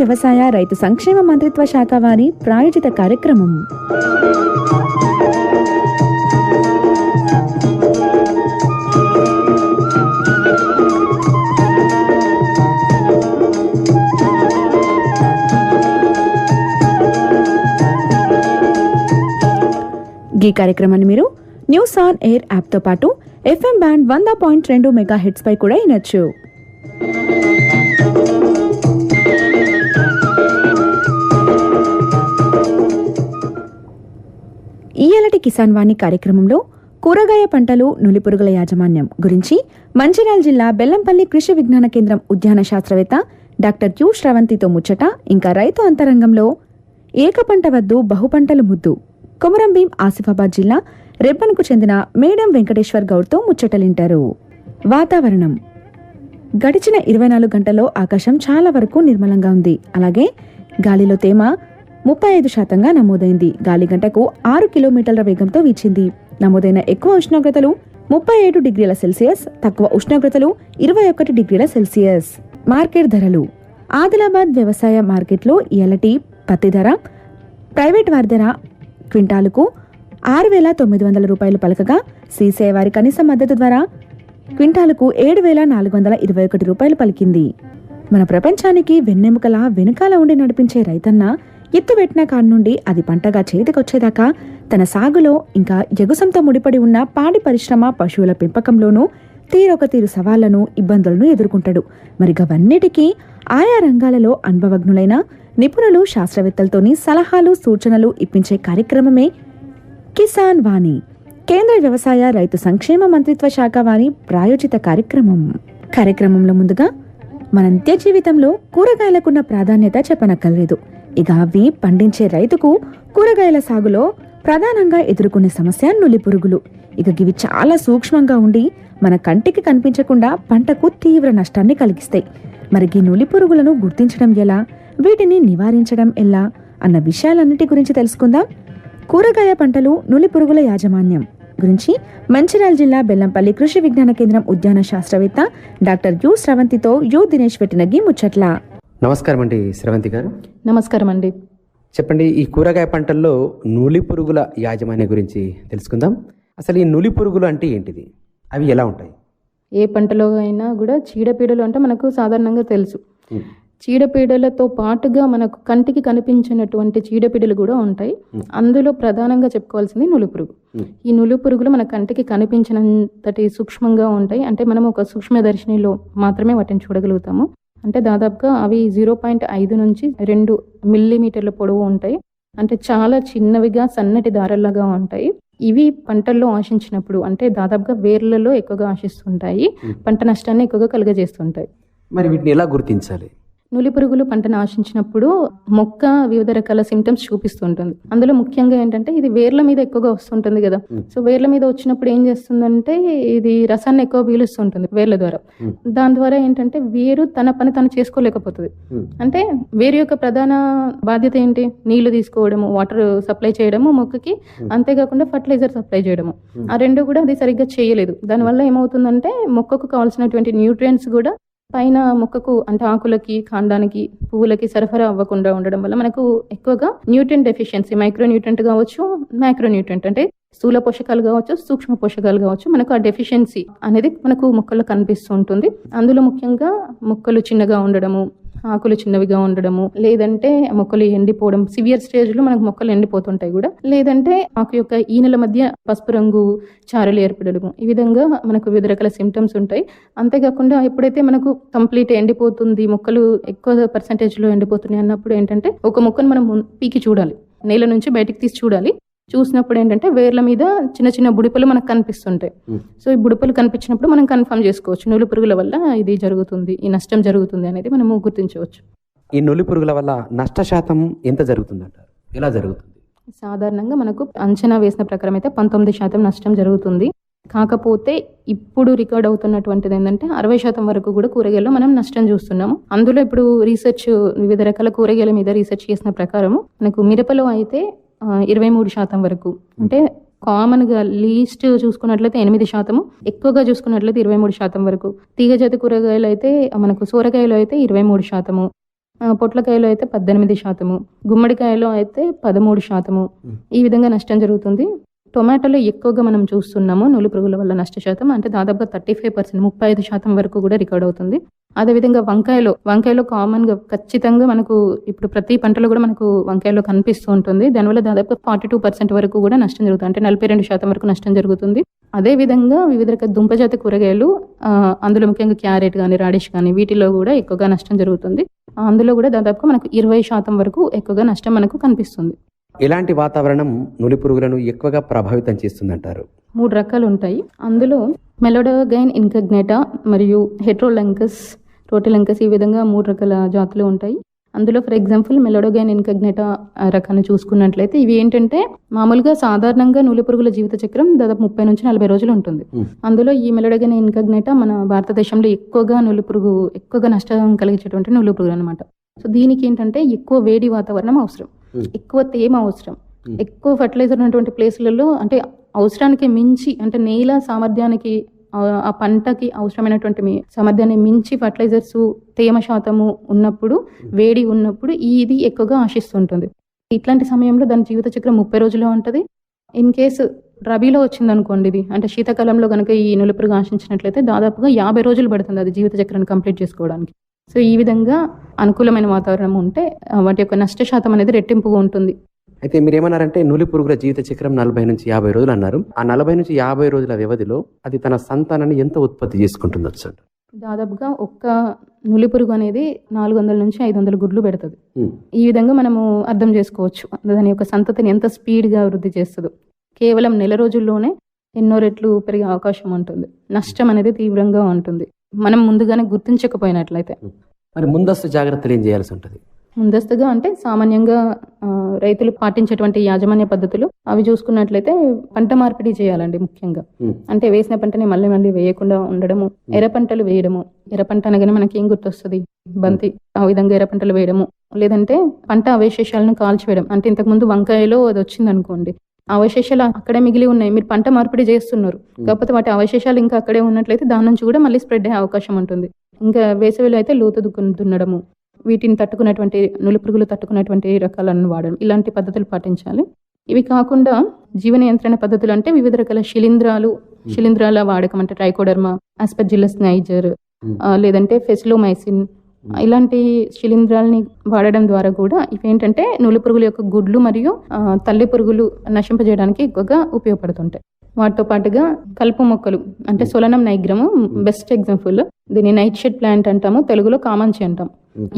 వ్యవసాయ రైతు సంక్షేమ మంత్రిత్వ శాఖ వారి ప్రాయోజిత కార్యక్రమం. ఈ కార్యక్రమాన్ని మీరు న్యూస్ ఆన్ ఎయిర్ యాప్తో పాటు ఎఫ్ఎం బ్యాండ్ వంద పాయింట్ రెండు మెగా హెడ్స్ పై కూడా వినొచ్చు. ఈయలటి కిసాన్ వాణి కార్యక్రమంలో కూరగాయ పంటలు నులిపురుగుల యాజమాన్యం గురించి మంచిర్యాల జిల్లా బెల్లంపల్లి కృషి విజ్ఞాన కేంద్రం ఉద్యాన శాస్త్రవేత్త డాక్టర్ క్యూ శ్రవంతితో ముచ్చట ఇంకా రైతు అంతరంగంలో ఏక పంట వద్దు బహుపంటలు ముద్దు. కొమరంభీం ఆసిఫాబాద్ జిల్లా రెబ్బన్కు చెందిన మేడం వెంకటేశ్వర్ గౌడ్తో ముచ్చటలింటారు. వాతావరణం. గడిచిన ఇరవై నాలుగు గంటల్లో ఆకాశం చాలా వరకు నిర్మలంగా ఉంది. అలాగే గాలిలో తేమ ముప్పై ఐదు శాతంగా నమోదైంది. గాలి గంటకు ఆరు కిలోమీటర్ల వేగంతో వీచింది. నమోదైన ఎక్కువ ఉష్ణోగ్రతలు ముప్పై ఏడు డిగ్రీల సెల్సియస్ తక్కువ ఉష్ణోగ్రతలు ఇరవై ఒకటి డిగ్రీల సెల్సియస్. మార్కెట్ ధరలు. ఆదిలాబాద్ వ్యవసాయ మార్కెట్లో ఎలటి పత్తి ధర ప్రైవేట్ వారి ధర క్వింటాలుకు ఆరు వేల తొమ్మిది వందల రూపాయలు పలకగా సీసే వారి కనీస మద్దతు ద్వారా క్వింటాలకు ఏడు వేల నాలుగు వందల ఇరవై ఒకటి రూపాయలు పలికింది. మన ప్రపంచానికి వెన్నెముకలా వెనుకాల ఉండి నడిపించే రైతన్న ఎత్తువెట్టిన కాడి నుండి అది పంటగా చేతికొచ్చేదాకా తన సాగులో ఇంకా ఎగుసంతో ముడిపడి ఉన్న పాడి పరిశ్రమ పశువుల పెంపకంలోనూ తీరొక తీరు సవాళ్ళను ఇబ్బందులను ఎదుర్కొంటాడు. మరి గవన్నిటికీ ఆయా రంగాలలో అనుభవజ్ఞులైన నిపుణులు శాస్త్రవేత్తలతోని సలహాలు సూచనలు ఇప్పించే కార్యక్రమమే కిసాన్ వాణి. కేంద్ర వ్యవసాయ రైతు సంక్షేమ మంత్రిత్వ శాఖ వారి ప్రాయోజిత కార్యక్రమం. కార్యక్రమంలో ముందుగా మన నిత్య జీవితంలో కూరగాయలకున్న ప్రాధాన్యత చెప్పనక్కర్లేదు. ఇక అవి పండించే రైతుకు కూరగాయల సాగులో ప్రధానంగా ఎదుర్కొనే సమస్య నులి పురుగులు. ఇక ఇవి చాలా సూక్ష్మంగా ఉండి మన కంటికి కనిపించకుండా పంటకు తీవ్ర నష్టాన్ని కలిగిస్తాయి. మరి ఈ నులి పురుగులను గుర్తించడం ఎలా? వీటిని నివారించడం ఎలా? అన్న విషయాలన్నిటి గురించి తెలుసుకుందాం. కూరగాయ పంటలు నులి పురుగుల యాజమాన్యం గురించి మంచిర్యాల జిల్లా బెల్లంపల్లి కృషి విజ్ఞాన కేంద్రం ఉద్యాన శాస్త్రవేత్త డాక్టర్ యు స్రవంతితో యు దినేష్ పెట్టిన గీ ముచ్చట్ల. నమస్కారం అండి శ్రవంతి గారు. నమస్కారం అండి. చెప్పండి ఈ కూరగాయ పంటల్లో నూలి పురుగుల యాజమాన్యం గురించి తెలుసుకుందాం. అసలు ఈ నులి పురుగులు అంటే ఏంటిది? అవి ఎలా ఉంటాయి? ఏ పంటలో అయినా కూడా చీడపీడలు అంటే మనకు సాధారణంగా తెలుసు. చీడపీడలతో పాటుగా మనకు కంటికి కనిపించినటువంటి చీడపీడలు కూడా ఉంటాయి. అందులో ప్రధానంగా చెప్పుకోవాల్సింది నులిపురుగు. ఈ నులిపురుగులు మన కంటికి కనిపించినంతటి సూక్ష్మంగా ఉంటాయి. అంటే మనం ఒక సూక్ష్మదర్శినిలో మాత్రమే వాటిని చూడగలుగుతాము. అంటే దాదాపుగా అవి జీరో పాయింట్ ఐదు నుంచి రెండు మిల్లీమీటర్ల పొడవు ఉంటాయి. అంటే చాలా చిన్నవిగా సన్నటి దారల్లాగా ఉంటాయి. ఇవి పంటల్లో ఆశించినప్పుడు అంటే దాదాపుగా వేర్లలో ఎక్కువగా ఆశిస్తుంటాయి. పంట నష్టాన్ని ఎక్కువగా కలుగజేస్తుంటాయి. మరి వీటిని ఎలా గుర్తించాలి? నులి పురుగులు పంటను ఆశించినప్పుడు మొక్క వివిధ రకాల సిమ్టమ్స్ చూపిస్తుంటుంది. అందులో ముఖ్యంగా ఏంటంటే ఇది వేర్ల మీద ఎక్కువగా వస్తుంటుంది కదా. సో వేర్ల మీద వచ్చినప్పుడు ఏం చేస్తుందంటే ఇది రసాన్ని ఎక్కువ పీలుస్తుంటుంది వేర్ల ద్వారా. దాని ద్వారా ఏంటంటే వేరు తన పని తను చేసుకోలేకపోతుంది. అంటే వేరు యొక్క ప్రధాన బాధ్యత ఏంటి? నీళ్ళు తీసుకోవడము వాటర్ సప్లై చేయడము మొక్కకి అంతేకాకుండా ఫర్టిలైజర్ సప్లై చేయడము. ఆ రెండు కూడా అది సరిగ్గా చేయలేదు. దానివల్ల ఏమవుతుందంటే మొక్కకు కావాల్సినటువంటి న్యూట్రియంట్స్ కూడా పైన మొక్కకు అంటే ఆకులకి కాండానికి పువ్వులకి సరఫరా అవ్వకుండా ఉండడం వల్ల మనకు ఎక్కువగా న్యూట్రన్ డెఫిషియన్సీ మైక్రో న్యూట్రెంట్ కావచ్చు మైక్రో న్యూట్రెంట్ అంటే స్థూల పోషకాలు కావచ్చు సూక్ష్మ పోషకాలు కావచ్చు మనకు ఆ డెఫిషియన్సీ అనేది మనకు మొక్కల్లో కనిపిస్తూ ఉంటుంది. అందులో ముఖ్యంగా మొక్కలు చిన్నగా ఉండడము ఆకులు చిన్నవిగా ఉండడము లేదంటే మొక్కలు ఎండిపోవడం సివియర్ స్టేజ్లో మనకు మొక్కలు ఎండిపోతుంటాయి కూడా. లేదంటే ఆకు యొక్క ఈనెల మధ్య పసుపు రంగు చారలు ఏర్పడము ఈ విధంగా మనకు వివిధ రకాల సిమ్టమ్స్ ఉంటాయి. అంతేకాకుండా ఎప్పుడైతే మనకు కంప్లీట్ ఎండిపోతుంది మొక్కలు ఎక్కువ పర్సంటేజ్లో ఎండిపోతున్నాయి అన్నప్పుడు ఏంటంటే ఒక మొక్కను మనం పీకి చూడాలి. నేల నుంచి బయటికి తీసి చూడాలి. చూసినప్పుడు ఏంటంటే వేర్ల మీద చిన్న చిన్న బుడిపలు మనకు కనిపిస్తుంటాయి. సో ఈ బుడిపలు కనిపించినప్పుడు మనం కన్ఫర్మ్ చేసుకోవచ్చు. నూలు పురుగుల వల్ల ఇది జరుగుతుంది ఈ నష్టం జరుగుతుంది అనేది మనము గుర్తించవచ్చు. ఈ నులి పురుగుల వల్ల నష్ట శాతం ఎంత జరుగుతుందంటారు? ఎలా జరుగుతుంది? సాధారణంగా మనకు అంచనా వేసిన ప్రకారం అయితే పంతొమ్మిది శాతం నష్టం జరుగుతుంది. కాకపోతే ఇప్పుడు రికార్డ్ అవుతున్నటువంటిది ఏంటంటే అరవై శాతం వరకు కూడా కూరగాయల్లో మనం నష్టం చూస్తున్నాము. అందులో ఇప్పుడు రీసెర్చ్ వివిధ రకాల కూరగాయల మీద రీసెర్చ్ చేసిన ప్రకారం మనకు మిరపలో అయితే ఇరవై మూడు శాతం వరకు. అంటే కామన్గా లీస్ట్ చూసుకున్నట్లయితే ఎనిమిది శాతము. ఎక్కువగా చూసుకున్నట్లయితే ఇరవై మూడు శాతం వరకు. తీగజాతి కూరగాయలు అయితే మనకు సూరకాయలు అయితే ఇరవై మూడు శాతము. పొట్లకాయలో అయితే పద్దెనిమిది శాతము. గుమ్మడికాయలో అయితే పదమూడు శాతము. ఈ విధంగా నష్టం జరుగుతుంది. టొమాటోలో ఎక్కువగా మనం చూస్తున్నాము నూలు పురుగుల వల్ల నష్ట శాతం అంటే దాదాపుగా థర్టీ ఫైవ్ పర్సెంట్ ముప్పై ఐదు శాతం వరకు కూడా రికార్డ్ అవుతుంది. అదేవిధంగా వంకాయలో వంకాయలో కామన్గా ఖచ్చితంగా మనకు ఇప్పుడు ప్రతి పంటలో కూడా మనకు వంకాయలో కనిపిస్తూ ఉంటుంది. దానివల్ల దాదాపు ఫార్టీ టూ పర్సెంట్ వరకు కూడా నష్టం జరుగుతుంది. అంటే నలభై రెండు శాతం వరకు నష్టం జరుగుతుంది. అదే విధంగా వివిధ రకాల దుంపజాతి కూరగాయలు అందులో ముఖ్యంగా క్యారెట్ కానీ రాడిష్ కానీ వీటిలో కూడా ఎక్కువగా నష్టం జరుగుతుంది. అందులో కూడా దాదాపుగా మనకు ఇరవై శాతం వరకు ఎక్కువగా నష్టం మనకు కనిపిస్తుంది. ఎలాంటి వాతావరణం నులి పురుగులను ఎక్కువగా ప్రభావితం చేస్తుందంటారు. మూడు రకాలు ఉంటాయి అందులో మెలోడోగైన్ ఇన్కగ్నేటా మరియు హెట్రోలంకస్ రోటిలంకస్ ఈ విధంగా మూడు రకాల జాతులు ఉంటాయి. అందులో ఫర్ ఎగ్జాంపుల్ మెలోడోగైన్ ఇన్కగ్నేటా రకాన్ని చూసుకున్నట్లయితే ఇవి ఏంటంటే మామూలుగా సాధారణంగా నూలి పురుగుల జీవిత చక్రం దాదాపు ముప్పై నుంచి నలభై రోజులు ఉంటుంది. అందులో ఈ మెలోడోగైన్ ఇన్కగ్నేటా మన భారతదేశంలో ఎక్కువగా నూలి పురుగు ఎక్కువగా నష్టం కలిగించేటువంటి నూలి పురుగు అనమాట సో దీనికి ఏంటంటే ఎక్కువ వేడి వాతావరణం అవసరం. ఎక్కువ తేమ అవసరం. ఎక్కువ ఫర్టిలైజర్ ఉన్నటువంటి ప్లేస్లలో అంటే అవసరానికి మించి అంటే నేల సామర్థ్యానికి ఆ పంటకి అవసరమైనటువంటి సామర్థ్యాన్ని మించి ఫర్టిలైజర్స్ తేమ శాతము ఉన్నప్పుడు వేడి ఉన్నప్పుడు ఇది ఎక్కువగా ఆశిస్తుంటుంది. ఇట్లాంటి సమయంలో దాని జీవిత చక్రం ముప్పై రోజులు ఉంటుంది. ఇన్ కేసు రబీలో వచ్చింది అనుకోండి ఇది అంటే శీతాకాలంలో కనుక ఈ నులిపురుగు ఆశించినట్లయితే దాదాపుగా యాభై రోజులు పడుతుంది అది జీవిత చక్రాన్ని కంప్లీట్ చేసుకోవడానికి. సో ఈ విధంగా అనుకూలమైన వాతావరణం ఉంటే వాటి యొక్క నష్ట శాతం అనేది రెట్టింపుగా ఉంటుంది. అయితే మీరు ఏమన్నారంటే నులి పురుగుల జీవిత చక్రం నలభై నుంచి యాభై రోజులు అన్నారు. ఆ నలభై నుంచి యాభై రోజుల వ్యవధిలో అది తన సంతానాన్ని ఎంత ఉత్పత్తి చేసుకుంటుండొచ్చు అంట దాదాపుగా ఒక్క నులి పురుగు అనేది నాలుగు వందల నుంచి ఐదు వందల గుడ్లు పెడుతుంది. ఈ విధంగా మనము అర్థం చేసుకోవచ్చు. దాని యొక్క సంతతిని ఎంత స్పీడ్గా వృద్ధి చేస్తుందో. కేవలం నెల రోజుల్లోనే ఎన్నో రెట్లు పెరిగే అవకాశం ఉంటుంది. నష్టం అనేది తీవ్రంగా ఉంటుంది. మనం ముందుగానే గుర్తించకపోయినట్లయితే. మరి ముందస్తు జాగ్రత్తలు ఏం చేయాల్సి ఉంటుంది? ముందస్తుగా అంటే సామాన్యంగా రైతులు పాటించేటువంటి యాజమాన్య పద్ధతులు అవి చూసుకున్నట్లయితే పంట మార్పిడి చేయాలండి ముఖ్యంగా. అంటే వేసిన పంటని మళ్ళీ మళ్ళీ వేయకుండా ఉండడము ఎర్ర పంటలు వేయడము. ఎర్ర పంట అనగానే మనకి ఏం గుర్తొస్తుంది? బంతి ఆ విధంగా ఎర్ర పంటలు వేయడము. లేదంటే పంట అవశేషాలను కాల్చివేయడం. అంటే ఇంతకు ముందు వంకాయలో అది వచ్చింది అనుకోండి అవశేషాలు అక్కడే మిగిలి ఉన్నాయి. మీరు పంట మార్పిడి చేస్తున్నారు. కాకపోతే వాటి అవశేషాలు ఇంకా అక్కడే ఉన్నట్లయితే దాని నుంచి కూడా మళ్ళీ స్ప్రెడ్ అయ్యే అవకాశం ఉంటుంది. ఇంకా వేసవిలో అయితే లోతు దున్నడము వీటిని తట్టుకున్నటువంటి నులి పురుగులు తట్టుకున్నటువంటి రకాలను వాడడం ఇలాంటి పద్ధతులు పాటించాలి. ఇవి కాకుండా జీవ నియంత్రణ పద్ధతులు అంటే వివిధ రకాల శిలీంధ్రాలు శిలీంధ్రాల వాడకం అంటే ట్రైకోడర్మా ఆస్పర్జిల్లస్ నైజర్ ఆ, లేదంటే ఫెసిలోమైసిన్ ఇలాంటి శిలీంధ్రాలని వాడడం ద్వారా కూడా ఇవేంటంటే నులి పురుగుల యొక్క గుడ్లు మరియు తల్లి పురుగులు నశింపజేయడానికి ఎక్కువగా ఉపయోగపడుతుంటాయి. వాటితో పాటుగా కలుపు మొక్కలు అంటే సొలనం నైగ్రము బెస్ట్ ఎగ్జాంపుల్ దీన్ని నైట్ షెడ్ ప్లాంట్ అంటాము తెలుగులో కామంచి అంటాం.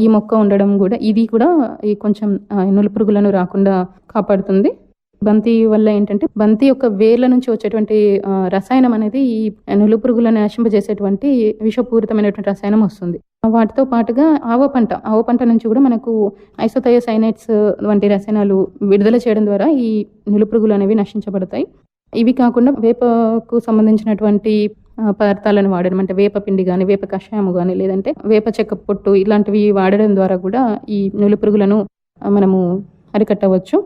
ఈ మొక్క ఉండడం కూడా ఇది కూడా ఈ కొంచెం నులి పురుగులను రాకుండా కాపాడుతుంది. బంతి వల్ల ఏంటంటే బంతి యొక్క వేర్ల నుంచి వచ్చేటువంటి రసాయనం అనేది ఈ నులు పురుగులను నశింపజేసేటువంటి విషపూరితమైనటువంటి రసాయనం వస్తుంది. వాటితో పాటుగా ఆవ పంట ఆవ పంట నుంచి కూడా మనకు ఐసోథయోసైనైట్స్ వంటి రసాయనాలు విడుదల చేయడం ద్వారా ఈ నులు పురుగులు అనేవి నశించబడతాయి. ఇవి కాకుండా వేపకు సంబంధించినటువంటి పదార్థాలను వాడడం అంటే వేప పిండి కానీ వేప కషాయము కానీ లేదంటే వేప చెక్క పొట్టు ఇలాంటివి వాడడం ద్వారా కూడా ఈ నులు పురుగులను మనము అరికట్టవచ్చు.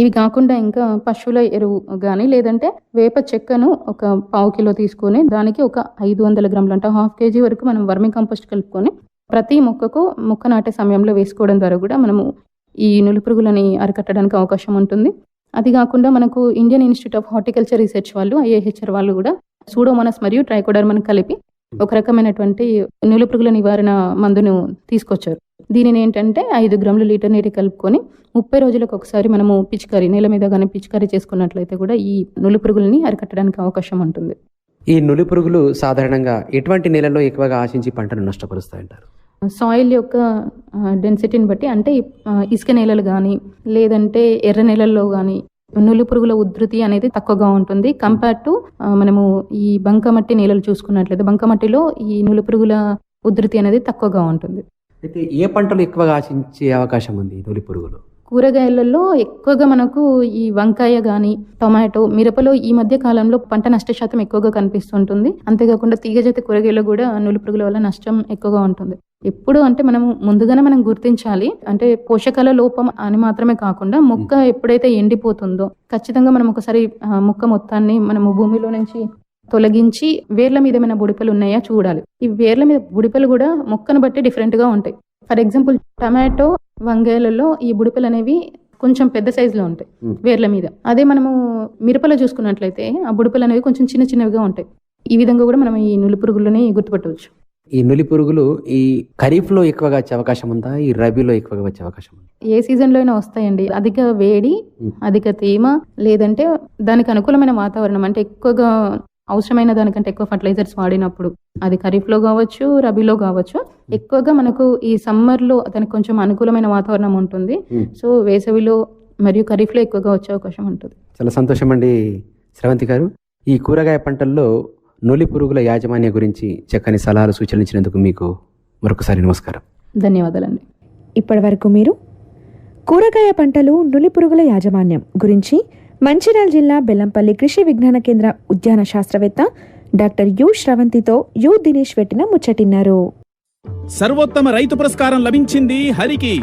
ఇవి కాకుండా ఇంకా పశువుల ఎరువు కానీ లేదంటే వేప చెక్కను ఒక పావు కిలో తీసుకొని దానికి ఒక ఐదు వందల గ్రాములు అంటే హాఫ్ కేజీ వరకు మనం వర్మింగ్ కంపోస్ట్ కలుపుకొని ప్రతి మొక్కకు మొక్క నాటే సమయంలో వేసుకోవడం ద్వారా కూడా మనము ఈ నులి పురుగులని అరికట్టడానికి అవకాశం ఉంటుంది. అది కాకుండా మనకు Indian Institute of Horticulture Research వాళ్ళు ఐఏహెచ్ఆర్ వాళ్ళు కూడా సూడోమోనస్ మరియు ట్రైకోడర్మన్ కలిపి ఒక రకమైనటువంటి నులి పురుగుల నివారణ మందును తీసుకొచ్చారు. దీనిని ఏంటంటే ఐదు గ్రాములు లీటర్ నీటి కలుపుకొని ముప్పై రోజులకు ఒకసారి మనము పిచికారీ నేల మీద కానీ పిచికారీ చేసుకున్నట్లయితే కూడా ఈ నులి పురుగుల్ని అరికట్టడానికి అవకాశం ఉంటుంది. ఈ నులి పురుగులు సాధారణంగా ఎటువంటి నేలల్లో ఎక్కువగా ఆశించి పంటను నష్టపరుస్తాయంటారు? సాయిల్ యొక్క డెన్సిటీని బట్టి అంటే ఇసుక నేలలు కానీ లేదంటే ఎర్ర నేలల్లో కానీ నులి పురుగుల ఉధృతి అనేది తక్కువగా ఉంటుంది. కంపేర్ టు మనము ఈ బంకమట్టి నేలలు చూసుకున్నట్లయితే బంకమట్టిలో ఈ నులి పురుగుల ఉధృతి అనేది తక్కువగా ఉంటుంది. అయితే ఏ పంటలు ఎక్కువగా ఆశించే అవకాశం ఉంది నూలి పురుగులు కూరగాయలలో ఎక్కువగా మనకు ఈ వంకాయ కానీ టొమాటో మిరపలో ఈ మధ్య కాలంలో పంట నష్ట శాతం ఎక్కువగా కనిపిస్తుంటుంది. అంతేకాకుండా తీగజాతి కూరగాయలు కూడా నులి పురుగుల వల్ల నష్టం ఎక్కువగా ఉంటుంది. ఎప్పుడు అంటే మనము ముందుగానే మనం గుర్తించాలి. అంటే పోషకాల లోపం అని మాత్రమే కాకుండా మొక్క ఎప్పుడైతే ఎండిపోతుందో ఖచ్చితంగా మనం ఒకసారి మొక్క మొత్తాన్ని మనము భూమిలో నుంచి తొలగించి వేర్ల మీద ఏమైనా బుడిపలు ఉన్నాయా చూడాలి. ఈ వేర్ల మీద బుడిపలు కూడా మొక్కను బట్టి డిఫరెంట్గా ఉంటాయి. ఫర్ ఎగ్జాంపుల్ టమాటో వంకాయలలో ఈ బుడిపలు అనేవి కొంచెం పెద్ద సైజులో ఉంటాయి. వేర్ల మీద. అదే మనము మిరపలో చూసుకున్నట్లయితే ఆ బుడిపలు అనేవి కొంచెం చిన్న చిన్నవిగా ఉంటాయి. ఈ విధంగా కూడా మనం ఈ నులి పురుగులని గుర్తుపట్టవచ్చు. ఈ నులి పురుగులు ఈ ఖరీఫ్లో ఎక్కువగా వచ్చే అవకాశం ఉందా? ఈ రబీలో ఎక్కువగా వచ్చే అవకాశం ఉందా? ఏ సీజన్లో అయినా వస్తాయండి. అధిక వేడి. అధిక తేమ లేదంటే దానికి అనుకూలమైన వాతావరణం. అంటే ఎక్కువగా అవసరమైన దానికంటే ఎక్కువ ఫర్టిలైజర్స్ వాడినప్పుడు. అది ఖరీఫ్లో కావచ్చు రబీలో కావచ్చు. ఎక్కువగా మనకు ఈ సమ్మర్లో దానికి కొంచెం అనుకూలమైన వాతావరణం ఉంటుంది. సో వేసవిలో మరియు ఖరీఫ్లో ఎక్కువగా వచ్చే అవకాశం ఉంటుంది. చాలా సంతోషం అండి శ్రవంతి గారు. ఈ కూరగాయ పంటల్లో నులి పురుగుల యాజమాన్య గురించి చక్కని సలహాలు సూచనలించినందుకు మీకు మరొకసారి నమస్కారం. ధన్యవాదాలండి. ఇప్పటివరకు మీరు కూరగాయ పంటలు నులి పురుగుల యాజమాన్యం గురించి మంచిర్యాల జిల్లా బెల్లంపల్లి కృషి విజ్ఞాన కేంద్ర ఉద్యాన శాస్త్రవేత్త డాక్టర్ యు శ్రవంతితో యు దినేష్ పెట్టిన ముచ్చటిన్నారు. సర్వోత్తమ రైతు పురస్కారం లభించింది హరికి.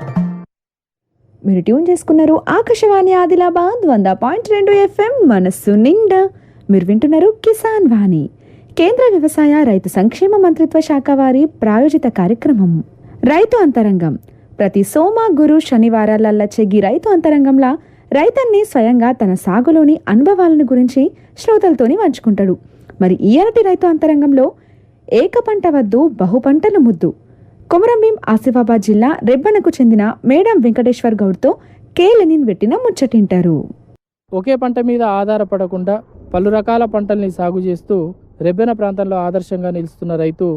మీరు ట్యూన్ చేసుకున్నారు ఆకాశవాణి ఆదిలాబాద్ వంద పాయింట్ రెండు ఎఫ్ఎం మనస్సు నిండా. మీరు వింటున్నారు కిసాన్ వాణి. కేంద్ర వ్యవసాయ రైతు సంక్షేమ మంత్రిత్వ శాఖ వారి ప్రాయోజిత కార్యక్రమం. రైతు అంతరంగం. ప్రతి సోమ గురు శనివారాలల్లా చెగి రైతు అంతరంగంలా రైతన్ని స్వయంగా తన సాగులోని అనుభవాలను గురించి శ్రోతలతోని పంచుకుంటాడు. మరి ఈయనటి రైతు అంతరంగంలో ఏక పంట వద్దు బహు పంటలు ముద్దు. కొమరంభీం ఆసిఫాబాద్ జిల్లా రెబ్బనకు చెందిన మేడం వెంకటేశ్వర్ గౌడ్తో కే. లెనిన్ పెట్టిన ముచ్చటింటారు. ఒకే పంట మీద ఆధారపడకుండా పలు రకాల పంటల్ని సాగు చేస్తూ రెబ్బెన ప్రాంతంలో ఆదర్శంగా నిలుస్తున్న రైతు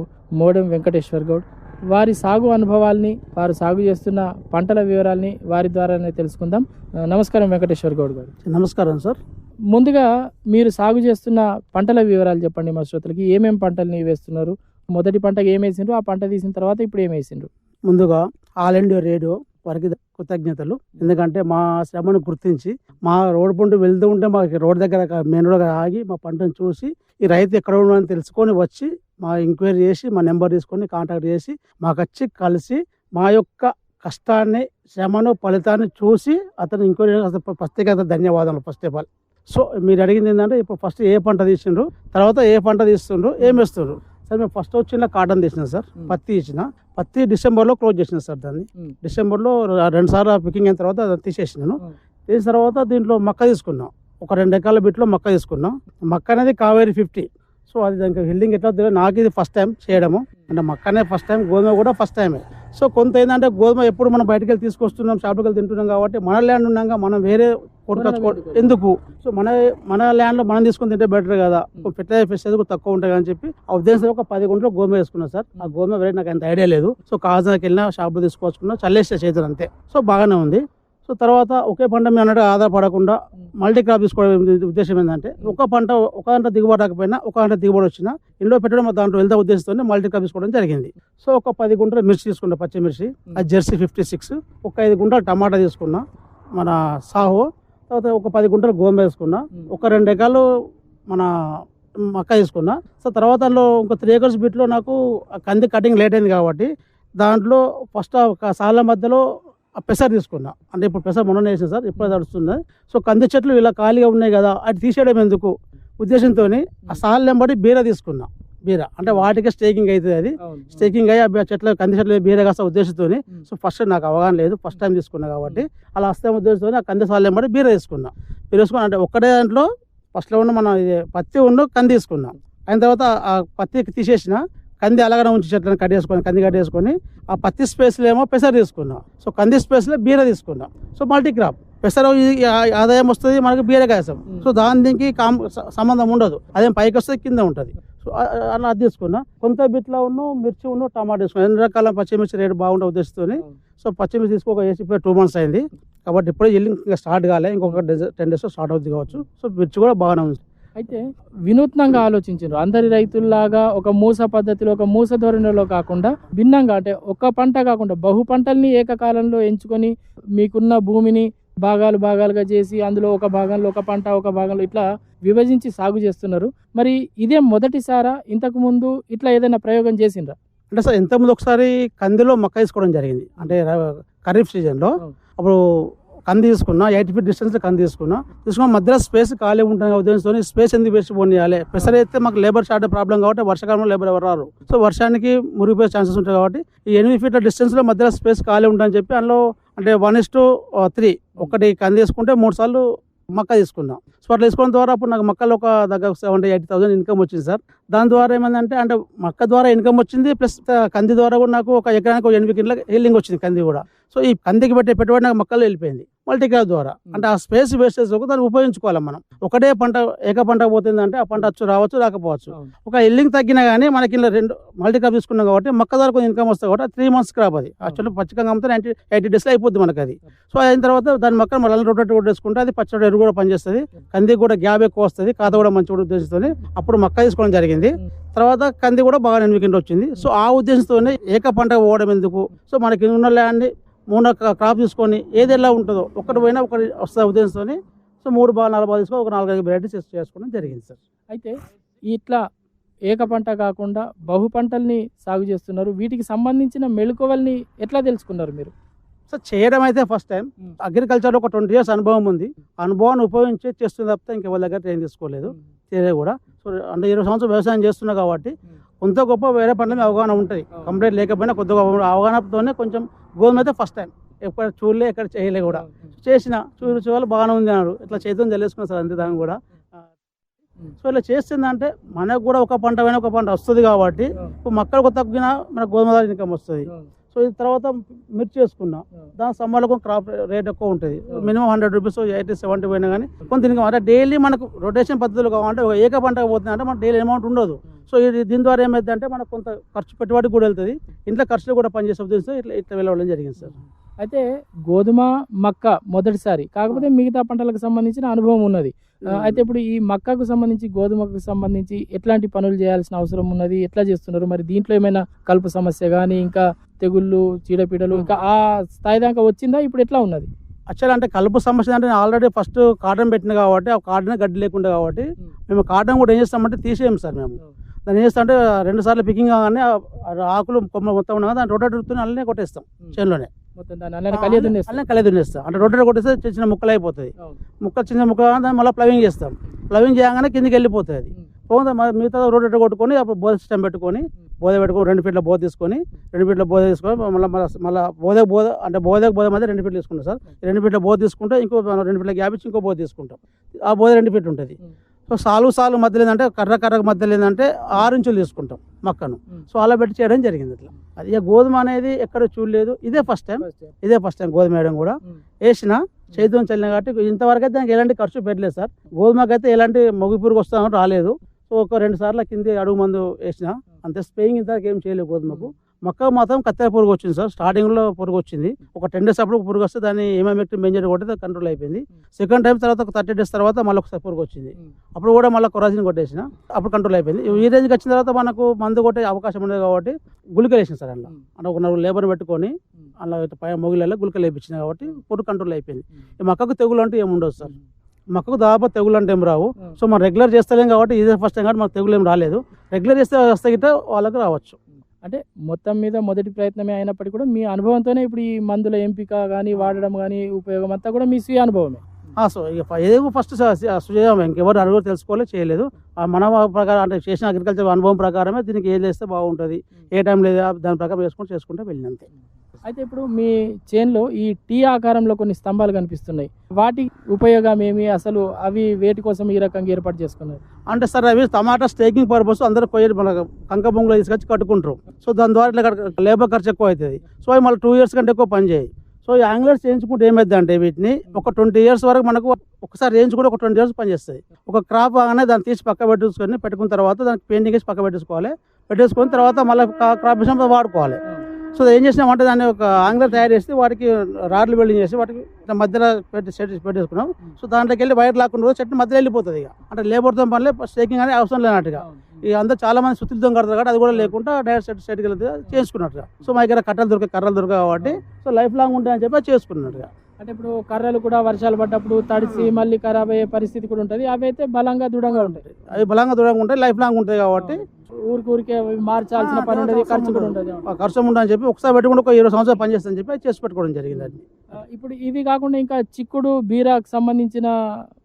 మోడెం వెంకటేశ్వర్ గౌడ్. వారి సాగు అనుభవాల్ని వారు సాగు చేస్తున్న పంటల వివరాల్ని వారి ద్వారానే తెలుసుకుందాం. నమస్కారం వెంకటేశ్వర్ గౌడ్ గారు. నమస్కారం సార్. ముందుగా మీరు సాగు చేస్తున్న పంటల వివరాలు చెప్పండి మా శ్రోతలకి. ఏమేం పంటల్ని వేస్తున్నారు? మొదటి పంటకు ఏం వేసిండ్రు ఆ పంట తీసిన తర్వాత ఇప్పుడు ఏం వేసిండ్రు ముందుగా ఆల్ ఇండియా రేడియో వారికి కృతజ్ఞతలు. ఎందుకంటే మా శ్రమను గుర్తించి మా రోడ్డు పంట వెళ్తూ ఉంటే మాకు రోడ్ దగ్గర మెయిన్ రోడ్ దగ్గర ఆగి మా పంటను చూసి ఈ రైతు ఎక్కడ ఉన్నాడని తెలుసుకొని వచ్చి మా ఎంక్వైరీ చేసి మా నెంబర్ తీసుకొని కాంటాక్ట్ చేసి మాకు వచ్చి కలిసి మా యొక్క కష్టాన్ని శ్రమను ఫలితాన్ని చూసి అతను ఎంక్వైరీ ప్రత్యేకత ధన్యవాదాలు ఫస్ట్ ఆఫ్ ఆల్ సో మీరు అడిగింది ఏంటంటే ఇప్పుడు ఫస్ట్ ఏ పంట తీసిండ్రు? తర్వాత ఏ పంట తీస్తుండ్రు? ఏం వేస్తుండ్రు? సార్ మేము ఫస్ట్ వచ్చిన కాటన్ తీసిన సార్. పత్తి ఇచ్చిన పత్తి డిసెంబర్లో క్లోజ్ చేసిన సార్ దాన్ని. డిసెంబర్లో రెండు సార్లు పికింగ్ అయిన తర్వాత తీసేసినాను. తీసిన తర్వాత దీంట్లో మక్క తీసుకున్నాం. ఒక రెండు ఎకరాల బిట్లో మక్క తీసుకున్నాం. మక్క అనేది కావేరి ఫిఫ్టీ. సో అది దానికి హెల్డింగ్ ఎట్లా తెలియదు నాకు ఇది ఫస్ట్ టైం చేయడము. అంటే మక్క అనేది ఫస్ట్ టైం గోధుమ కూడా ఫస్ట్ టైమే సో కొంత ఏంటంటే గోధుమ ఎప్పుడు మనం బయటకు వెళ్ళి తీసుకొస్తున్నాం షాప్కి వెళ్ళి తింటున్నాం కాబట్టి మన ల్యాండ్ ఉన్నాక మనం వేరే కొనుకొచ్చుకో వేరే ఎందుకు? సో మన మన ల్యాండ్లో మనం తీసుకొని తింటే బెటర్ కదా. ఫెర్టిలైజర్ ఫెసిలిటీ కూడా తక్కువ ఉంటాయి అని చెప్పి ఆ ఉద్దేశం ఒక పది గుంటలు గోధుమ వేసుకున్నా సార్. ఆ గోధుమ వేరే నాకు అంత ఐడియా లేదు. సో కాజాకి వెళ్ళినా షాప్లో తీసుకొచ్చుకున్నా చల్లేస్తే చేతులు అంతే. సో బాగానే ఉంది. సో తర్వాత ఒకే పంట మీద అన్నట్టు ఆధారపడకుండా మల్టీ క్రాప్ తీసుకోవడం ఉద్దేశం ఏంటంటే ఒక పంట ఒక పంట దిగుబడి రాకపోయినా ఒక పంట దిగుబడి వచ్చినా ఇంట్లో పెట్టడం దాంట్లో వెళ్తే ఉద్దేశంతో మల్టీ క్రాప్ తీసుకోవడం జరిగింది. సో ఒక పది గుంటలు మిర్చి తీసుకున్నా పచ్చిమిర్చి అది జెర్సీ ఫిఫ్టీ సిక్స్ ఒక ఐదు గుంటలు టమాటా తీసుకున్నా మన సాహో తర్వాత ఒక పది గుంటలు గోధుమ వేసుకున్నా ఒక రెండు ఎకరాలు మన మక్క తీసుకున్నా. సో తర్వాత అందులో ఒక త్రీ ఎకర్స్ బిట్లో నాకు కంది కటింగ్ లేట్ అయింది కాబట్టి దాంట్లో ఫస్ట్ ఒక సాల మధ్యలో పెసర్ తీసుకున్నా. అంటే ఇప్పుడు పెసర్ మొన్న వేసింది సార్ ఇప్పుడు నడుస్తుంది సో కంది చెట్లు ఇలా ఖాళీగా ఉన్నాయి కదా అది తీసేయడం ఎందుకు? ఉద్దేశంతో ఆ సాల నెంబడి బీర తీసుకున్నా. బీర. అంటే వాటికే స్టేకింగ్ అవుతుంది అది. స్టేకింగ్ అయ్యి ఆ చెట్ల కంది చెట్లు బీర కాస్త ఉద్దేశంతో సో ఫస్ట్ నాకు అవగాహన లేదు ఫస్ట్ టైం తీసుకున్నా కాబట్టి. అలా వస్తే ఉద్దేశంతో ఆ కంది సాల నెంబడి బీర తీసుకున్నా. బీర తీసుకున్నా అంటే ఒక్కటే దాంట్లో ఫస్ట్లో ఉన్న మనం ఇది పత్తి ఉన్న కంది తీసుకున్నాం. అయిన తర్వాత ఆ పత్తి తీసేసిన కంది అలాగనే ఉంచి చెట్లను కట్ చేసుకొని కంది కట్ చేసుకొని ఆ పత్తి స్పేస్లో ఏమో పెసర్ తీసుకున్నాం. సో కంది స్పేస్లో బీర తీసుకున్నాం. సో మల్టీ క్రాప్ పెసర ఆదాయం వస్తుంది మనకి బీర కాసం సో దాని దీనికి కామ్ సంబంధం ఉండదు. అదేం పైకి వస్తుంది కింద ఉంటుంది. సో అలా అది తీసుకున్నా. కొంత బిట్లో ఉన్న మిర్చి ఉన్న టమాటా తీసుకున్నా. ఎన్ని రకాల పచ్చిమిర్చి రేటు బాగుండే ఉద్దేశంతో సో పచ్చిమిర్చి తీసుకోక వేసి టూ మంత్స్ అయింది. కాబట్టి ఇప్పుడే ఇల్లు ఇంకా స్టార్ట్ కాలే. ఇంకొక టెన్ డేస్ స్టార్ట్ అవుతుంది కావచ్చు. సో మిర్చి కూడా బాగానే ఉంది. అయితే వినూత్నంగా ఆలోచించారు అందరి రైతుల్లాగా ఒక మూస పద్ధతిలో ఒక మూస ధోరణిలో కాకుండా భిన్నంగా అంటే ఒక పంట కాకుండా బహు పంటల్ని ఏకకాలంలో ఎంచుకొని మీకున్న భూమిని భాగాలు భాగాలుగా చేసి అందులో ఒక భాగంలో ఒక పంట ఒక భాగంలో ఇట్లా విభజించి సాగు చేస్తున్నారు. మరి ఇదే మొదటిసారా? ఇంతకు ముందు ఇట్లా ఏదైనా ప్రయోగం చేసిండ్రా? అంటే సార్ ఇంతకుముందు ఒకసారి కందిలో మొక్క వేసుకోవడం జరిగింది. అంటే ఖరీఫ్ సీజన్లో. అప్పుడు కంది తీసుకున్నా ఎయిట్ ఫీట్ డిస్టెన్స్ కంది తీసుకున్నా. తీసుకున్న మధ్యలో స్పేస్ ఖాళీ ఉంటుంది ఉద్దేశంతో స్పేస్ ఎందుకు వేస్ట్ పోనీయాలి? ప్రెషర్ అయితే మాకు లేబర్ షార్ట్ ప్రాబ్లం కాబట్టి వర్షాకాలంలో లేబర్ ఎవరు రారు. సో వర్షానికి మురిగిపోయే ఛాన్సెస్ ఉంటాయి కాబట్టి ఈ ఎనిమిది ఫీట్ల డిస్టెన్స్లో మధ్యలో స్పేస్ ఖాళీ ఉంటుందని చెప్పి అందులో అంటే వన్ ఇస్ టు త్రీ. ఒకటి కంది తీసుకుంటే మూడు సార్లు మక్క తీసుకున్నాం. సో అట్లా తీసుకోవడం ద్వారా అప్పుడు నాకు మక్కలు ఒక దగ్గర సెవెంటీ ఎయిటీ థౌసండ్ ఇన్కమ్ వచ్చింది సార్. దాని ద్వారా ఏమైందంటే అంటే మక్క ద్వారా ఇన్కమ్ వచ్చింది ప్లస్ కంది ద్వారా కూడా నాకు ఒక ఎకరానికి ఒక ఎనిమిది కింద హీలింగ్ వచ్చింది కంది కూడా. సో ఈ కందికి పెట్టే పెట్టుబడి నాకు మక్కలు వెళ్ళిపోయింది. మల్టీ క్రాప్ ద్వారా అంటే ఆ స్పేస్ వేస్టేజ్ దాన్ని ఉపయోగించుకోవాలి మనం. ఒకటే పంట ఏక పంట పోతుందంటే ఆ పంట వచ్చు రావచ్చు రాకపోవచ్చు. ఒక ఇల్లింగ్ తగ్గినా కానీ మనకి ఇలా రెండు మల్టీ క్రాప్ తీసుకున్నాం కాబట్టి మొక్క ద్వారా కొంచెం ఇన్కమ్ వస్తుంది కాబట్టి త్రీ మంత్స్ క్రాప్ అది. యాక్చువల్లీ పచ్చికంగా అమ్మితే నైన్టీ ఎయిటీ డేస్లో అయిపోద్ది మనకి అది. సో అయిన తర్వాత దాని మొక్క మళ్ళీ రొటేట్ కొట్టేసుకుంటే అది పచ్చడి ఎరువు కూడా పనిచేస్తుంది. కంది కూడా గ్యాప్ ఎక్కువ వస్తుంది కాత కూడా మంచి కూడా ఉద్దేశంతో అప్పుడు మొక్క తీసుకోవడం జరిగింది. తర్వాత కంది కూడా బాగా ఎనిమిది వచ్చింది. సో ఆ ఉద్దేశంతోనే ఏక పంట పోవడం ఎందుకు? సో మనకి ఉన్న ల్యాండ్ మూడు క్రాప్ తీసుకొని ఏది ఎలా ఉంటుందో ఒకటి పోయినా ఒకటి వస్తుంది ఉద్దేశంతో సో మూడు బాగా నాలుగు బాగా తీసుకొని ఒక నాలుగైదు వెరైటీస్ చేసుకోవడం జరిగింది సార్. అయితే ఇట్లా ఏక పంట కాకుండా బహు పంటల్ని సాగు చేస్తున్నారు. వీటికి సంబంధించిన మెళుకువల్ని ఎట్లా తెలుసుకున్నారు మీరు? సో చేయడం అయితే ఫస్ట్ టైం అగ్రికల్చర్లో ఒక ట్వంటీ ఇయర్స్ అనుభవం ఉంది. అనుభవాన్ని ఉపయోగించి చేస్తుంది తప్పితే ఇంకెవరి దగ్గర ట్రైన్ తీసుకోలేదు. చేయలేదు కూడా. సో అంటే ఇరవై సంవత్సరం వ్యవసాయం చేస్తున్నా కాబట్టి కొంత గొప్ప వేరే పంటల మీద అవగాహన ఉంటుంది. కంప్లీట్ లేకపోయినా కొద్ది గొప్ప అవగాహనతోనే కొంచెం గోధుమ అయితే ఫస్ట్ టైం ఎక్కడ చూడలే ఎక్కడ చేయలే కూడా. చేసిన చూసి చూడాలి బాగానే ఉంది అన్నారు ఇట్లా చేద్దాం తెలియసుకున్నా సార్ అంతే దాన్ని కూడా. సో ఇలా చేస్తుందంటే మనకు కూడా ఒక పంట పైన ఒక పంట వస్తుంది కాబట్టి ఇప్పుడు మొక్కలకు తగ్గినా మనకు గోధుమ ఇన్కమ్ వస్తుంది. సో ఇది తర్వాత మిర్చి చేసుకున్నాం. దాని సమ్మర్లో క్రాప్ రేట్ ఎక్కువ ఉంటుంది. Minimum hundred rupees eighty seventy పోయినా కానీ కొంత ఇన్కమ్ అంటే డైలీ మనకు రొటేషన్ పద్ధతులు కావాలంటే ఒక ఏక పంట పోతుంది అంటే మనకు డైలీ అమౌంట్ ఉండదు. సో ఇది దీని ద్వారా ఏమైందంటే మనకు కొంత ఖర్చు పెట్టుబడి కూడా వెళ్తుంది. ఇంట్లో ఖర్చులు కూడా పనిచేసే ఉద్దేశంతో ఇట్లా ఇట్లా వెళ్ళడం జరిగింది సార్. అయితే గోధుమ మక్క మొదటిసారి కాకపోతే మిగతా పంటలకు సంబంధించిన అనుభవం ఉన్నది. అయితే ఇప్పుడు ఈ మక్కకు సంబంధించి గోధుమకు సంబంధించి ఎట్లాంటి పనులు చేయాల్సిన అవసరం ఉన్నది? ఎట్లా చేస్తున్నారు? మరి దీంట్లో ఏమైనా కలుపు సమస్య కానీ ఇంకా తెగుళ్ళు చీడపీడలు ఇంకా ఆ స్థాయి దాకా వచ్చిందా? ఇప్పుడు ఎట్లా ఉన్నది? యాక్చువల్ అంటే కలుపు సమస్య అంటే ఆల్రెడీ ఫస్ట్ కాటన్ పెట్టింది కాబట్టి ఆ కాటన్ గడ్డి లేకుండా కాబట్టి మేము. కాటన్ కూడా ఏం చేస్తామంటే తీసేయం సార్ మేము. దాన్ని ఏం చేస్తామంటే రెండు సార్లు పికింగ్ కాగానే ఆకులు కొమ్మ మొత్తం ఉండగా దాన్ని రొటేట్ రుతుని అలానే కొట్టేస్తాం చేనులోనే. అలానే కలియ దున్నేస్తాం. అంటే రొటేట్ కొట్టేస్తే చిన్న చిన్న ముక్కలు అయిపోతుంది అవును. ముక్క చిన్న ముక్క దాన్ని మళ్ళీ ప్లవింగ్ చేస్తాం. ప్లవింగ్ చేయగానే కిందికి వెళ్ళిపోతుంది మ- మిగతా రోడ్ ఎట్ట కొట్టుకొని అప్పుడు బోధ సిస్టమ్ పెట్టుకొని బోధ పెట్టుకొని రెండు ఫీట్ల బోధ తీసుకొని రెండు ఫీట్ల బోధ తీసుకొని మళ్ళీ మళ్ళీ మళ్ళీ బోధ బోధ అంటే బోధకు బోధ మధ్య రెండు ఫీట్లు తీసుకుంటాం సార్. రెండు ఫీట్ల బోధ తీసుకుంటే ఇంకో రెండు ఫీట్ల గ్యాప్ ఇచ్చి ఇంకో బోధ తీసుకుంటాం. ఆ బోధ రెండు ఫీట్లు ఉంటుంది. సో సాలు సాలు మధ్యలో ఏంటంటే కర్ర కర్ర మధ్యలో ఏంటంటే ఆరు ఇంచులు తీసుకుంటాం మక్కను. సో అలా పెట్టి చేయడం జరిగింది ఇట్లా. అది ఇక గోధుమ అనేది ఎక్కడ చూడలేదు. ఇదే ఫస్ట్ టైం ఇదే ఫస్ట్ టైం గోధుమ వేయడం కూడా. వేసిన చైతన్యం చల్లిన కాబట్టి ఇంతవరకు అయితే దానికి ఎలాంటి ఖర్చు పెట్టలేదు సార్. గోధుమకైతే ఎలాంటి మొగి పురుగు వస్తామో రాలేదు. ఒక రెండు సార్లు కింద అడుగు మందు వేసిన అంతే స్ప్రేయింగ్ ఇంతవరకు ఏం చేయలేదు గోధుమకు మొక్క మాత్రం కత్తెర పురుగు వచ్చింది సార్. స్టార్టింగ్లో పురుగు వచ్చింది. ఒక టెన్ డేస్ అప్పుడు పురుగు వస్తే దాన్ని ఏమేమి బెంజర్ కొట్టి కంట్రోల్ అయిపోయింది. సెకండ్ టైం తర్వాత ఒక థర్టీ డేస్ తర్వాత మళ్ళీ ఒకసారి పురుగు వచ్చింది. అప్పుడు కూడా మళ్ళీ కొరాజిన్ కొట్టేసిన. అప్పుడు కంట్రోల్ అయిపోయింది. ఈ రేంజ్కి వచ్చిన తర్వాత మనకు మందు కొట్టే అవకాశం ఉండదు కాబట్టి గుళికలు వేసిన సార్ అందులో. అంటే ఒక నలుగురు లేబర్ పెట్టుకొని అలా పై మొగిలలో గుళికలు వేయించిన కాబట్టి పురుగు కంట్రోల్ అయిపోయింది. ఈ మొక్కకు తెగులు అంటే ఏమి ఉండదు సార్ మొక్కకు దాదాపు తెగులు అంటే ఏం రావు. సో మనం రెగ్యులర్ చేస్తలేం కాబట్టి ఇదే ఫస్ట్ టైం కాబట్టి మనకు తెగులు ఏం రాలేదు. రెగ్యులర్ చేస్తే వస్తే గిట్ట వాళ్ళకి రావచ్చు. అంటే మొత్తం మీద మొదటి ప్రయత్నమే అయినప్పటికీ కూడా మీ అనుభవంతోనే ఇప్పుడు ఈ మందుల ఎంపిక కానీ వాడడం కానీ ఉపయోగం అంతా కూడా మీ స్వీయ అనుభవమే. ఆ, సో ఇక ఏదో ఫస్ట్ సుజయం ఇంకెవరు అడుగు తెలుసుకోవాలి చేయలేదు. ఆ మన ప్రకారం అంటే చేసిన అగ్రికల్చర్ అనుభవం ప్రకారమే దీనికి ఏం చేస్తే బాగుంటుంది. ఏ టైం లేదా దాని ప్రకారం చేసుకుంటూ చేసుకుంటే వెళ్ళిన అంతే. అయితే ఇప్పుడు మీ చేన్లో ఈ టీ ఆకారంలో కొన్ని స్తంభాలు కనిపిస్తున్నాయి. వాటి ఉపయోగం ఏమి? అసలు అవి వేటి కోసం ఈ రకంగా ఏర్పాటు చేసుకున్నారు? అంటే సార్ అవి టమాటా స్టేకింగ్ పర్పస్ అందరూ కొయ్య మన కంక బొంగులో తీసుకొచ్చి కట్టుకుంటారు. సో దాని ద్వారా ఇట్లా లేబర్ ఖర్చు ఎక్కువ అవుతుంది. సో అవి మళ్ళీ టూ ఇయర్స్ కంటే ఎక్కువ పని చేయి సో ఈ యాంగులర్స్ చేయించుకుంటే ఏమైంది అంటే వీటిని ఒక ట్వంటీ ఇయర్స్ వరకు మనకు ఒకసారి చేయించుకుంటే ఒక ట్వంటీ ఇయర్స్ పనిచేస్తుంది ఒక క్రాప్ కానీ దాన్ని తీసి పక్క పెట్టేసుకొని పెట్టుకున్న తర్వాత దానికి పెయింటింగ్ వేసి పక్క పెట్టేసుకోవాలి. పెట్టేసుకున్న తర్వాత మళ్ళీ క్రాప్ వేసినప్పుడు వాడుకోవాలి. సో ఏం చేసినామంటే దాన్ని ఒక ఆంగ్లర్ తయారు చేసి వాటికి రాడ్లు వెల్డింగ్ చేసి వాటికి మధ్యలో పెట్టి సెట్ పెట్టేసుకున్నాం. సో దాంట్లోకి వెళ్ళి వైర్ రోజు చెట్టు మధ్యలో వెళ్ళిపోతుంది ఇక. అంటే లేబర్తో పనిలే స్టేకింగ్ అనేది అవసరం లేనట్టుగా. ఇక అందరూ చాలా మంది సుత్తితో కడతారు కాబట్టి అది కూడా లేకుండా డైరెక్ట్ సెట్ సెట్కి వెళ్తే చేసుకున్నట్టుగా. సో మా దగ్గర కట్టలు దొరికే కర్రలు దొరకాయి కాబట్టి సో లైఫ్ లాంగ్ ఉంటాయని చెప్పి చేసుకున్నట్టుగా. అంటే ఇప్పుడు కర్రలు కూడా వర్షాలు పడ్డప్పుడు తడిసి మళ్ళీ ఖరాబ్ అయ్యే పరిస్థితి కూడా ఉంటుంది. అవి అయితే బలంగా దృఢంగా ఉంటాయి. అవి బలంగా దూరంగా ఉంటాయి లైఫ్ లాంగ్ ఉంటాయి కాబట్టి. ఊరికి ఊరికే మార్చాల్సిన పని ఉండదు ఖర్చు కూడా ఉంటుంది ఆ ఖర్చు ఉండని చెప్పి ఒకసారి పెట్టుకుంటే ఒక ఇరవై సంవత్సరాలు పనిచేస్తుందని చెప్పి చేసి పెట్టుకోవడం జరిగింది అది. ఇప్పుడు ఇవి కాకుండా ఇంకా చిక్కుడు బీరాకు సంబంధించిన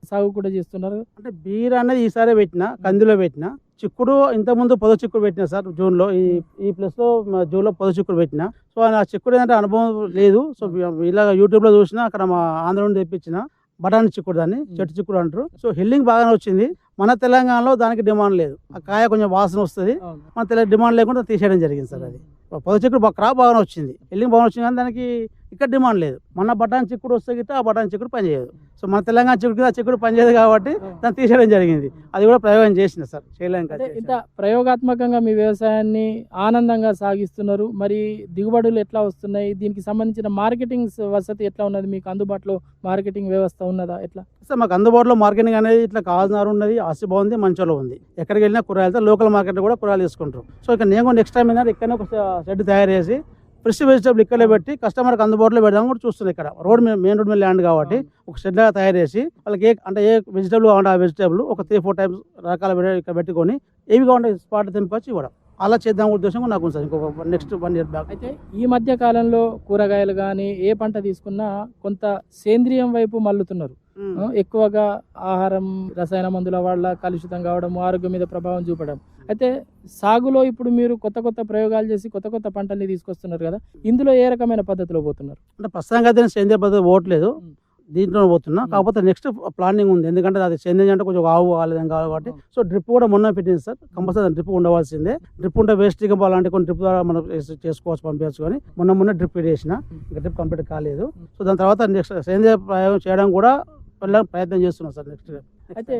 సాగు కూడా చేస్తున్నారు. అంటే బీర్ అనేది ఈసారి పెట్టిన కందిలో పెట్టిన చిక్కుడు ఇంతకుముందు పొద చిక్కుడు పెట్టిన సార్ జూన్లో ఈ ఈ ప్లేస్లో జూన్లో పొద చిక్కుడు పెట్టిన. సో ఆ చిక్కుడు ఏంటంటే అనుభవం లేదు. సో ఇలా యూట్యూబ్లో చూసిన అక్కడ మా ఆంధ్ర నుండి తెప్పించిన బఠానీ చిక్కుడు దాన్ని చెట్టు చిక్కుడు అంటారు. సో హెల్లింగ్ బాగానే వచ్చింది. మన తెలంగాణలో దానికి డిమాండ్ లేదు. ఆ కాయ కొంచెం వాసన వస్తుంది. మన తెలంగాణ డిమాండ్ లేకుండా తీసేయడం జరిగింది సార్ అది. పొద చిక్కుడు క్రాప్ బాగానే వచ్చింది. హెల్లింగ్ బాగానే వచ్చింది కానీ దానికి ఇక్కడ డిమాండ్ లేదు. మన బఠానీ చిక్కుడు వస్తే గిట్ట ఆ బఠానీ చిక్కుడు పనిచేయదు సో మన తెలంగాణ చిక్కుడు ఆ చిక్కుడు పనిచేయదు కాబట్టి దాన్ని తీసేయడం జరిగింది. అది కూడా ప్రయోగం చేసిన సార్ చేయలేక అంటే ఇంత ప్రయోగాత్మకంగా మీ వ్యవసాయాన్ని ఆనందంగా సాగిస్తున్నారు. మరి దిగుబడులు ఎట్లా వస్తున్నాయి? దీనికి సంబంధించిన మార్కెటింగ్ వసతి ఎట్లా ఉన్నది? మీకు అందుబాటులో మార్కెటింగ్ వ్యవస్థ ఉన్నదా? ఎట్లా? సార్ మాకు అందుబాటులో మార్కెటింగ్ అనేది ఇట్లా కావాల్సినారు ఉన్నది ఆస్తి బాగుంది మంచిలో ఉంది. ఎక్కడికి వెళ్ళినా కూరగాయలతో లోకల్ మార్కెట్ కూడా కూరగాయలు తీసుకుంటారు. సో ఇక్కడ నేను నెక్స్ట్ టైం ఏంటంటే ఇక్కడనే ఒక షెడ్ తయారు చేసి ఫ్రెష్ వెజిటబుల్ ఇక్కడే పెట్టి కస్టమర్కి అందుబాటులో పెడదాం కూడా చూస్తున్నాం ఇక్కడ. రోడ్ మీద మెయిన్ రోడ్ మీద ల్యాండ్ కాబట్టి ఒక షెడ్లాగా తయారు చేసి వాళ్ళకి ఏ అంటే ఏ వెజిటబుల్ కావాలంటే ఆ వెజిటబుల్ ఒక త్రీ ఫోర్ టైమ్స్ రకాల ఇక్కడ పెట్టుకొని ఏవి కావాలంటే స్పాట్ తెంపుకొచ్చి ఇవ్వడం. అలా చేద్దాం ఉద్దేశం నాకు ఉంది సార్. ఇంకొక నెక్స్ట్ వన్ ఇయర్ బ్యాక్. అయితే ఈ మధ్య కాలంలో కూరగాయలు కానీ ఏ పంట తీసుకున్నా కొంత సేంద్రియం వైపు మల్లుతున్నారు ఎక్కువగా ఆహారం రసాయన మందుల వల్ల కలుషితం కావడం ఆరోగ్యం మీద ప్రభావం చూపడం. అయితే సాగులో ఇప్పుడు మీరు కొత్త కొత్త ప్రయోగాలు చేసి కొత్త కొత్త పంటల్ని తీసుకొస్తున్నారు కదా ఇందులో ఏ రకమైన పద్ధతిలో పోతున్నారు? అంటే ప్రస్తుతానికి అయితే సేంద్రియ పద్ధతి పోవట్లేదు దీంట్లో పోతున్నా. కాకపోతే నెక్స్ట్ ప్లానింగ్ ఉంది. ఎందుకంటే అది సేంద్రియం అంటే కొంచెం ఆవు కాలేదు కావాలి కాబట్టి సో డ్రిప్ కూడా మొన్న పెట్టింది సార్. కంపల్సరీ డ్రిప్ ఉండవలసిందే. డ్రిప్ ఉంటే వేస్ట్ ఇక అలాంటి కొన్ని డ్రిప్ ద్వారా మనం చేసు- చేసుకోవచ్చు పంపించచ్చు కానీ మొన్న మొన్న డ్రిప్ పెట్టేసిన ఇంకా డ్రిప్ కంప్లీట్ కాలేదు. సో దాని తర్వాత నెక్స్ట్ సేంద్రియ ప్రయోగం చేయడం కూడా ప్రయత్నం చేస్తున్నాం సార్ నెక్స్ట్ అయితే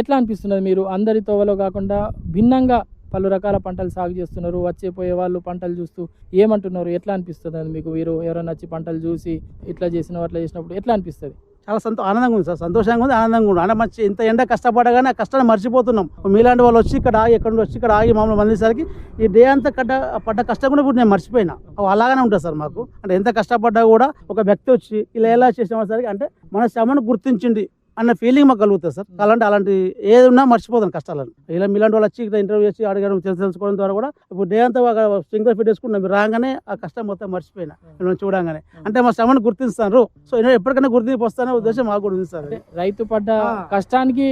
ఎట్లా అనిపిస్తున్నది మీరు? అందరి తోవలో కాకుండా భిన్నంగా పలు రకాల పంటలు సాగు చేస్తున్నారు. వచ్చే పోయే వాళ్ళు పంటలు చూస్తూ ఏమంటున్నారు? ఎట్లా అనిపిస్తుంది మీకు? మీరు ఎవరైనా వచ్చి పంటలు చూసి ఇట్లా చేసిన అట్లా చేసినప్పుడు ఎట్లా అనిపిస్తుంది? చాలా సంతో ఆనందంగా ఉంది సార్. సంతోషంగా ఉంది ఆనందంగా ఉంది. అంటే మంచి ఇంత ఎండ కష్టపడగానే ఆ కష్టాన్ని మర్చిపోతున్నాం. మీలాంటి వాళ్ళు వచ్చి ఇక్కడ ఆగి ఎక్కడ నుండి వచ్చి ఇక్కడ ఆగి మమ్మల్ని మందిసరికి ఈ డే అంతా కట్ట పడ్డ కష్టం కూడా ఇప్పుడు నేను మర్చిపోయినా. అలాగనే ఉంటుంది సార్ మాకు. అంటే ఎంత కష్టపడ్డా కూడా ఒక వ్యక్తి వచ్చి ఇలా ఎలా చేసిన సరికి అంటే మన శ్రమను గుర్తించింది. అన్న ఫీలింగ్ మాకు కలుగుతుంది సార్. అలాంటి అలాంటి ఏది ఉన్నా మర్చిపోతాం కష్టాలను. ఇలా మీలాంటి వాళ్ళు వచ్చి ఇక్కడ ఇంటర్వ్యూ చేసి అడగడం తెలు- తెలుసుకోవడం ద్వారా కూడా ఇప్పుడు డే అంతా స్ప్రింక్లర్ ఫిట్ వేసుకున్నాం మీరు రాగానే ఆ కష్టం మొత్తం మర్చిపోయినా. మిమ్మల్ని చూడంగానే. అంటే మా శ్రమను గుర్తిస్తారు సో నేను ఎప్పటికైనా గుర్తింపు వస్తానే ఉద్దేశం మాకు కూడా ఉంది సార్ రైతు పడ్డ కష్టానికి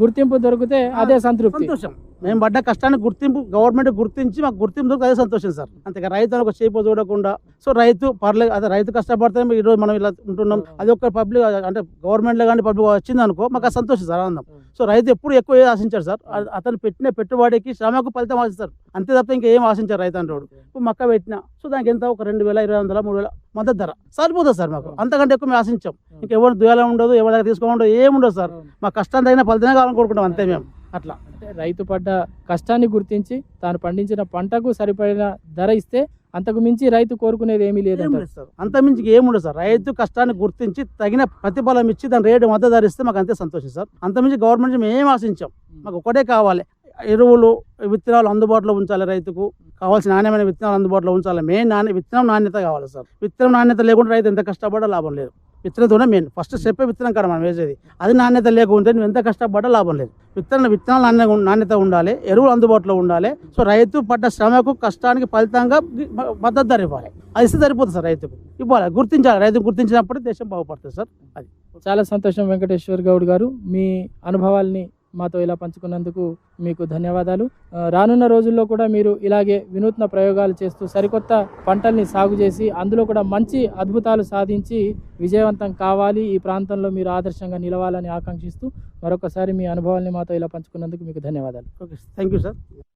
గుర్తింపు దొరికితే అదే సంతృప్తి. సంతోషం. మేము పడ్డ కష్టాన్ని గుర్తింపు గవర్నమెంట్ గుర్తించి మాకు గుర్తింపు అదే సంతోషం సార్. అంతే రైతు ఒక చేపు చూడకుండా సో రైతు పర్లేదు అదే రైతు కష్టపడితే ఈ రోజు మనం ఇలా ఉంటున్నాం. అది ఒక పబ్లిక్ అంటే గవర్నమెంట్లో కానీ పబ్లిక్ వచ్చింది అనుకో మాకు సంతోషం సార్ ఆనందం. సో రైతు ఎప్పుడు ఎక్కువ ఏది ఆశించారు సార్? అతను పెట్టిన పెట్టుబడికి శ్రమకు ఫలితం ఆశిస్తారు. అంతే తప్ప ఇంకేం ఆశించారు రైతు అంటాడు? ఇప్పుడు మక్క పెట్టిన సో దానికి ఎంత? ఒక రెండు వేల ఇరవై వందల మూడు వేల మద్దతు ధర. సరిపోతుంది సార్ మాకు. అంతకంటే ఎక్కువ మేము ఆశించాం. ఇంకెవరు దుయాలం ఉండదు ఎవరి దగ్గర తీసుకోవడం ఉండదు సార్. మా కష్టం తగిన ఫలితమే కావాలని కోరుకుంటాం అంతే మేము. అట్లా. అంటే రైతు పడ్డ కష్టాన్ని గుర్తించి తాను పండించిన పంటకు సరిపడిన ధర ఇస్తే అంతకు మించి రైతు కోరుకునేది ఏమీ లేదంటారు. లేదు సార్. అంత మించి ఏముండదు సార్. రైతు కష్టాన్ని గుర్తించి తగిన ప్రతిఫలం ఇచ్చి దాని రేటు మద్దతు ధరిస్తే మాకు అంతే సంతోషం సార్. అంత మించి గవర్నమెంట్ నుంచి మేము ఆశించాం? మాకు ఒకటే కావాలి. ఎరువులు విత్తనాలు అందుబాటులో ఉంచాలి రైతుకు. కావాల్సిన నాణ్యమైన విత్తనాలు అందుబాటులో ఉంచాలి. మెయిన్ నాణ్య విత్తనం నాణ్యత కావాలి సార్. విత్తనం నాణ్యత లేకుండా రైతు ఎంత కష్టపడ్డా లాభం లేదు. విత్తనంతోనే మెయిన్ ఫస్ట్ చెప్పే విత్తనం కాడ మనం వేసేది. అది నాణ్యత లేకుంటే నువ్వు ఎంత కష్టపడ్డా లాభం లేదు. విత్తన విత్తనాలు నాణ్య నాణ్యత ఉండాలి ఎరువులు అందుబాటులో ఉండాలి. సో రైతు పడ్డ శ్రమకు కష్టానికి ఫలితంగా మద్దతు ధర ఇవ్వాలి. అది ఇస్తే సరిపోతుంది సార్ రైతుకు. ఇవ్వాలి. గుర్తించాలి. రైతు గుర్తించినప్పుడు దేశం బాగుపడుతుంది సార్. అది. చాలా సంతోషం వెంకటేశ్వర్ గౌడ్ గారు. మీ అనుభవాల్ని మాతో ఇలా పంచుకున్నందుకు మీకు ధన్యవాదాలు. రానున్న రోజుల్లో కూడా మీరు ఇలాగే వినూత్న ప్రయోగాలు చేస్తూ సరికొత్త పంటల్ని సాగు చేసి అందులో కూడా మంచి అద్భుతాలు సాధించి విజయవంతం కావాలి. ఈ ప్రాంతంలో మీరు ఆదర్శంగా నిలవాలని ఆకాంక్షిస్తూ మరొకసారి మీ అనుభవాల్ని మాతో ఇలా పంచుకున్నందుకు మీకు ధన్యవాదాలు. Okay thank you sir.